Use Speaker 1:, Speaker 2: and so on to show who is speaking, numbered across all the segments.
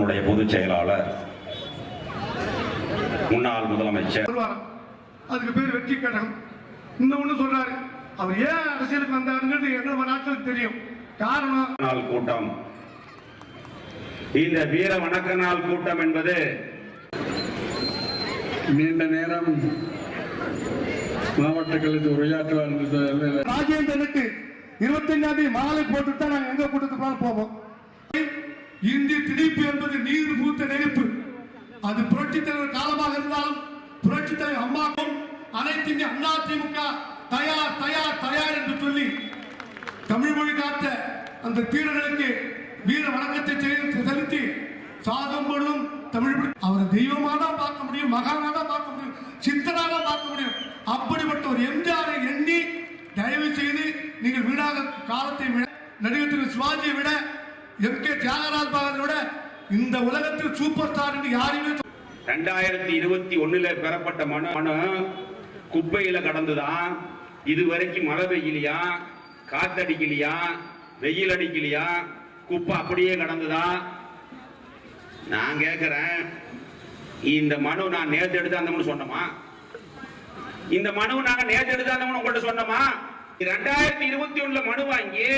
Speaker 1: கழகத்தினுடைய பொதுச் செயலாளர் முன்னாள் முதலமைச்சர்.
Speaker 2: அதுக்கு பேர் வெற்றி கழகம். இன்னொன்னு சொல்றாரு. அவர் ஏன் அரசியலுக்கு வந்தாருங்கிறது எங்க நாட்களுக்கு தெரியும். காரணம்
Speaker 1: நாள் கூட்டம். இந்த வீர வணக்க நாள் கூட்டம் என்பது
Speaker 3: நீண்ட நேரம் மாவட்ட கழகத்தில் உரையாற்றுவார்
Speaker 2: ராஜேந்திரனுக்கு இருபத்தஞ்சாம் தேதி மாலை போட்டு தான் நாங்க எங்க கூட்டத்துக்கு போவோம்? இந்தி திணிப்பு என்பது நீர் பூத்த நெருப்பு. அது புரட்சி தலைவர் காலமாக இருந்தாலும் புரட்சி தலைவர் அம்மாவும் அனைத்து இந்திய அண்ணா திமுக தயார் தயார் தயார் என்று சொல்லி தமிழ் மொழி காத்த அந்த தீரர்களுக்கு வீர வணக்கத்தை செலுத்தி- செலுத்தி சாதம் பொழுதும் தமிழ் அவரை தெய்வமாக தான் பார்க்க முடியும் மகானாக தான் பார்க்க முடியும் சித்தனாக பார்க்க முடியும். அப்படிப்பட்ட ஒரு எம்ஜிஆரை எண்ணி தயவு செய்து நீங்கள் வீணாக காலத்தை விட நடிகர் திரு சிவாஜியை விட எம் கே தியாகராஜ் பாகத்தை விட இந்த உலகத்தில் சூப்பர் ஸ்டார் என்று யாருமே
Speaker 1: ரெண்டாயிரத்தி இருபத்தி ஒண்ணுல பெறப்பட்ட மனு மனு குப்பையில கடந்துதான் இது வரைக்கும் மழை பெய்யலையா? காத்தடிக்கலையா? வெயில் அடிக்கலையா? குப்பை அப்படியே கடந்துதான் நான் கேட்கிறேன் இந்த மனு நான் நேற்று நேத்து எடுத்தாந்தோம்னு சொன்னோமா? இந்த மனு நாங்க நேத்து எடுத்தாந்தோம்னு உங்கள்கிட்ட சொன்னோமா? ரெண்டாயிரத்தி இருபத்தி ஒண்ணுல மனு வாங்கி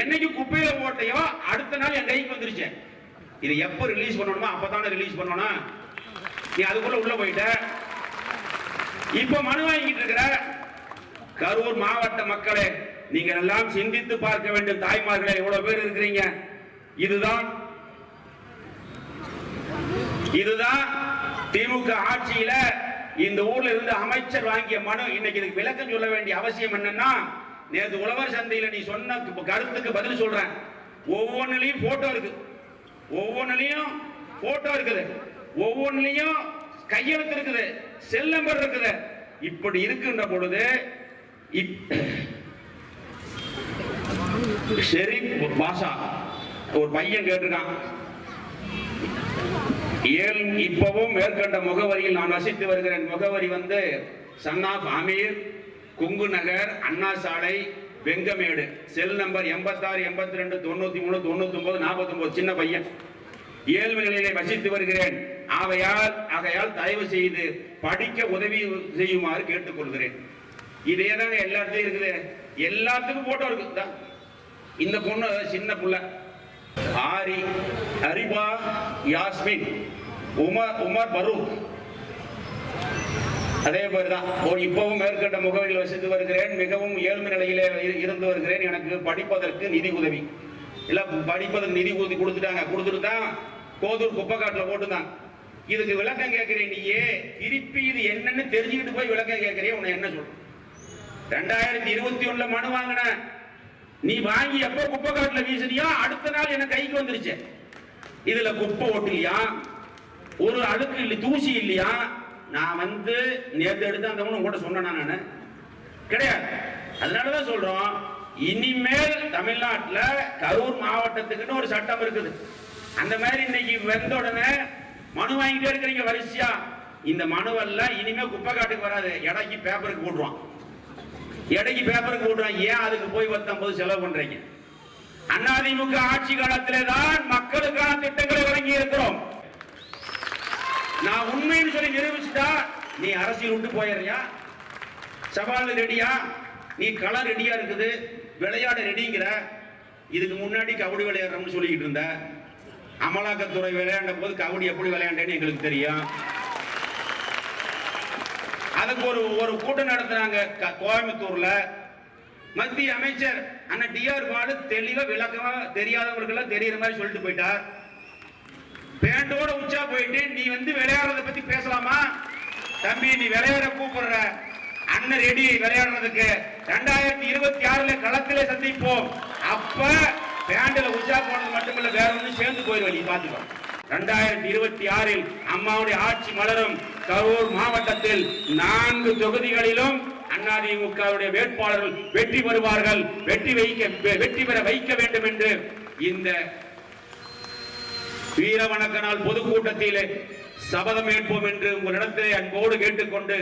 Speaker 1: என்னைக்கு குப்பையில போட்டையோ அடுத்த நாள் என் கைக்கு வந்துருச்சு. இது எப்ப ரிலீஸ் பண்ணணுமோ அப்பதானே ரிலீஸ் பண்ணணும் நீ அதுக்குள்ள உள்ள போயிட்ட. இப்ப மனு வாங்கிட்டு இருக்கிற கரூர் மாவட்ட மக்களே நீங்க எல்லாம் சிந்தித்து பார்க்க வேண்டும். தாய்மார்களே எவ்வளவு பேர் இருக்கிறீங்க? இதுதான் இதுதான் திமுக ஆட்சியில இந்த ஊர்ல இருந்து அமைச்சர் வாங்கிய மனு. இன்னைக்கு இதுக்கு விளக்கம் சொல்ல வேண்டிய அவசியம் என்னன்னா நேற்று உழவர் சந்தையில் நீ சொன்ன கருத்துக்கு பதில் சொல்றேன். ஒவ்வொன்றுலயும் போட்டோ இருக்கு. ஒவ்வொன்றுலயும் போட்டோ இருக்குது. ஒவ்வொன்றுலயும் கையெழுத்து இருக்குது. செல் நம்பர் இருக்குது. இப்படி இருக்கின்ற பொழுது இப்- பாஷா ஒரு பையன் கேட்டிருக்கான். ஏழு இப்பவும் மேற்கண்ட முகவரியில் நான் வசித்து வருகிறேன். முகவரி வந்து சன்னாப் அமீர். குங்கு நகர் அண்ணா சாலை வெங்கமேடு. செல் நம்பர் எண்பத்தாறு எண்பத்தி ரெண்டு தொண்ணூத்தி மூணு தொண்ணூத்தி ஒன்பது நாற்பத்தி ஒன்பது சின்ன பையன். ஏழ்மை நிலையிலே வசித்து வருகிறேன். ஆகையால் ஆகையால் தயவு செய்து படிக்க உதவி செய்யுமாறு கேட்டுக்கொள்கிறேன். இதே தாங்க எல்லா இருக்குது. எல்லாத்துக்கும் போட்டோ இருக்கு. இந்த. பொண்ணு சின்ன புள்ள. ஆரி அரிபா யாஸ்மின் உமர் உமர் பரூக். அதே மாதிரிதான் ஒரு இப்பவும் மேற்கண்ட முகவரியில் வசித்து வருகிறேன். மிகவும் ஏழ்மை நிலையிலே இருந்து வருகிறேன். எனக்கு படிப்பதற்கு நிதி உதவி. இல்ல படிப்பதற்கு நிதி உதவி கொடுத்துட்டாங்க. கொடுத்துட்டு தான் கோதூர் குப்பைக்காட்டுல போட்டுதான். இதுக்கு விளக்கம் கேட்கிறேன் நீயே. திருப்பி இது என்னன்னு தெரிஞ்சுக்கிட்டு போய் விளக்கம் கேட்கிறேன். உன்னை என்ன சொல்ற ரெண்டாயிரத்தி இருபத்தி ஒண்ணுல மனு வாங்கின. நீ வாங்கி எப்போ குப்பை காட்டுல வீசுனியோ அடுத்த நாள் எனக்கு கைக்கு வந்துருச்சு. இதுல குப்பை ஓட்டலையா ஒரு அழுக்கு இல்லை தூசி இல்லையா? நான் வந்து நேற்று எடுத்து அந்த கூட சொன்னேன்னா நான்? கிடையாது. அதனாலதான் சொல்கிறோம் இனிமேல் தமிழ்நாட்டில் கரூர் மாவட்டத்துக்குன்னு ஒரு சட்டம் இருக்குது. அந்த மாதிரி இன்னைக்கு வந்த உடனே மனு வாங்கிட்டே இருக்கிறீங்க வரிசையா? இந்த மனுவெல்லாம் இனிமேல் குப்பை காட்டுக்கு வராது. இடைக்கு பேப்பருக்கு போட்டுருவான். எடைக்கு பேப்பருக்கு போட்டுருவான். ஏன் அதுக்கு போய் பத்தொன்பது செலவு பண்ணுறீங்க அதிமுக ஆட்சி காலத்திலே தான் மக்களுக்கான திட்டங்களை வழங்கி இருக்கிறோம் நான் உண்மைன்னு சொல்லி நிரூபிச்சுட்டா நீ அரசியல் விட்டு போயிடுறியா? சவால் ரெடியா? நீ களம் ரெடியா இருக்குது விளையாட ரெடிங்கிற. இதுக்கு முன்னாடி கபடி விளையாடுறோம்னு சொல்லிக்கிட்டு இருந்த. அமலாக்கத்துறை விளையாண்ட போது கபடி எப்படி விளையாண்டேன்னு எங்களுக்கு தெரியும். அதுக்கு ஒரு ஒரு கூட்டம் நடத்துறாங்க க- கோயம்புத்தூர்ல. மத்திய அமைச்சர் அண்ணன் டிஆர் பாலு தெளிவா விளக்கமா தெரியாதவர்கள் தெரியுற மாதிரி சொல்லிட்டு போயிட்டார். பேண்டோட உச்சா போயிட்டு நீ வந்து விளையாடுறத பத்தி பேசலாமா? தம்பி நீ விளையாட கூப்பிடுற. அண்ணன் ரெடி விளையாடுறதுக்கு. ரெண்டாயிரத்தி இருபத்தி ஆறுல களத்திலே சந்திப்போம். அப்ப பேண்டில் உச்சா போனது மட்டுமில்ல வேற ஒன்றும் சேர்ந்து போயிடுவ நீ பாத்துக்கோ ரெண்டாயிரத்தி இருபத்தி ஆறில் அம்மாவுடைய ஆட்சி மலரும் கரூர் மாவட்டத்தில் நான்கு தொகுதிகளிலும் அதிமுகவுடைய வேட்பாளர்கள் வெற்றி பெறுவார்கள். வெற்றி வைக்க வெற்றி பெற வைக்க வேண்டும் என்று இந்த வீர வணக்க நாள் பொதுக்கூட்டத்திலே சபதம் ஏற்போம் என்று உங்களிடத்திலே அன்போடு கேட்டுக்கொண்டு